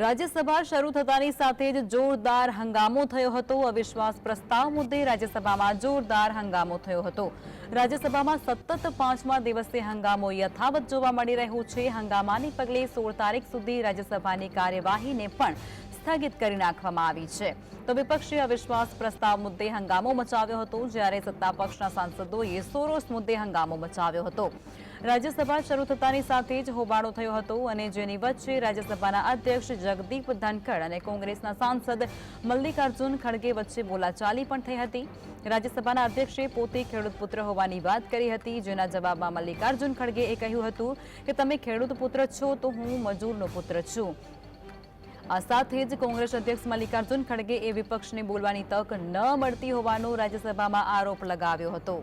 રાજ્યસભા શરૂ થતાની સાથે જ જોરદાર હંગામો થયો હતો. અવિશ્વાસ પ્રસ્તાવ મુદ્દે રાજ્યસભામાં જોરદાર હંગામો થયો હતો. રાજ્યસભામાં સતત પાંચમા દિવસે હંગામો યથાવત જોવા મળી રહ્યો છે. હંગામાને પગલે સોળ તારીખ સુધી રાજ્યસભાની કાર્યવાહીને પણ સ્થગિત કરી નાખવામાં આવી છે. તો વિપક્ષે અવિશ્વાસ પ્રસ્તાવ મુદ્દે હંગામો મચાવ્યો હતો, જ્યારે સત્તા પક્ષના સાંસદોએ સોરોસ મુદ્દે હંગામો મચાવ્યો હતો. રાજ્યસભા શરૂ થતાની સાથે જ હોબાળો થયો હતો અને જેની વચ્ચે રાજ્યસભાના અધ્યક્ષ જગદીપ ધનખડ અને કોંગ્રેસના સાંસદ મલ્લિકાર્જુન ખડગે વચ્ચે બોલાચાલી પણ થઈ હતી. રાજ્યસભાના અધ્યક્ષે પોતે ખેડૂત પુત્ર હોવાની વાત કરી હતી, જેના જવાબમાં મલ્લિકાર્જુન ખડગેએ કહ્યું હતું કે, તમે ખેડૂત પુત્ર છો તો હું મજૂરનો પુત્ર છું. આ સાથે જ કોંગ્રેસ અધ્યક્ષ મલ્લિકાર્જુન ખડગે એ વિપક્ષને બોલવાની તક ન મળતી હોવાનો રાજ્યસભામાં આરોપ લગાવ્યો હતો.